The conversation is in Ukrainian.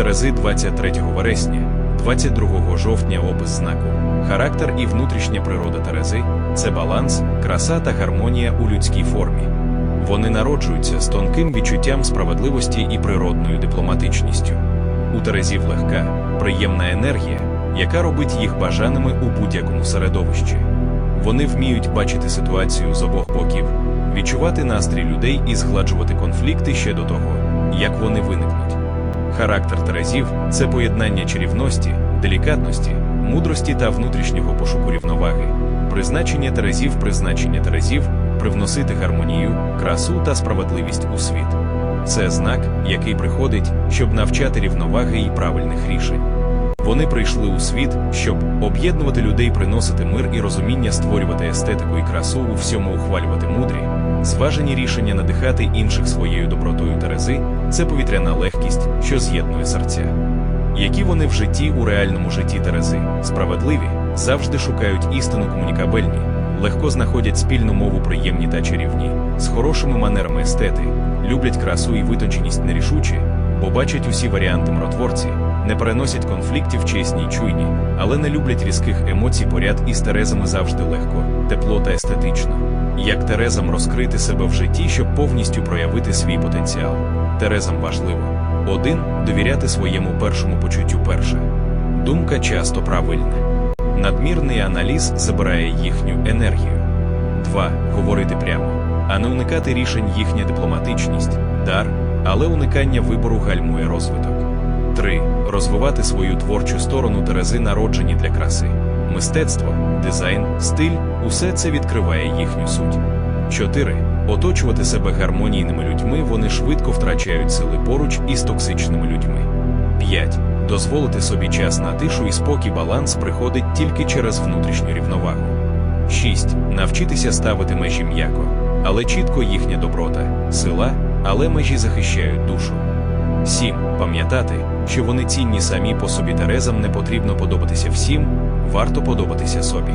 Терези 23 вересня, 22 жовтня опис знаку. Характер і внутрішня природа Терези це баланс, краса та гармонія у людській формі. Вони народжуються з тонким відчуттям справедливості і природною дипломатичністю. У Терезів легка, приємна енергія, яка робить їх бажаними у будь-якому середовищі. Вони вміють бачити ситуацію з обох боків, відчувати настрій людей і згладжувати конфлікти ще до того, як вони виникнуть. Характер Терезів це поєднання чарівності, делікатності, мудрості та внутрішнього пошуку рівноваги. Призначення Терезів призначення Терезів привносити гармонію, красу та справедливість у світ. Це знак, який приходить, щоб навчати рівноваги і правильних рішень. Вони прийшли у світ, щоб об'єднувати людей, приносити мир і розуміння, створювати естетику і красу у всьому ухвалювати мудрі, зважені рішення надихати інших своєю добротою Терези це повітряна легкість, що з'єднує серця. Які вони в житті у реальному житті Терези, справедливі, завжди шукають істину комунікабельні, легко знаходять спільну мову приємні та чарівні, з хорошими манерами естети, люблять красу і витонченість нерішучі, бо бачать усі варіанти миротворці, не переносять конфліктів чесні й чуйні, але не люблять різких емоцій поряд із Терезами завжди легко, тепло та естетично. Як Терезам розкрити себе в житті, щоб повністю проявити свій потенціал? Терезам важливо один довіряти своєму першому почуттю перше. Думка часто правильна. Надмірний аналіз забирає їхню енергію. 2. Говорити прямо, а не уникати рішень їхня дипломатичність, дар, але уникання вибору гальмує розвиток. 3. Розвивати свою творчу сторону Терези народжені для краси. Мистецтво, дизайн, стиль усе це відкриває їхню суть. 4. Оточувати себе гармонійними людьми вони швидко втрачають сили поруч із токсичними людьми. 5. Дозволити собі час на тишу і спокій баланс приходить тільки через внутрішню рівновагу. 6. Навчитися ставити межі м'яко, але чітко їхня доброта, сила, але межі захищають душу. 7. Пам'ятати, що вони цінні самі по собі Терезам не потрібно подобатися всім, варто подобатися собі.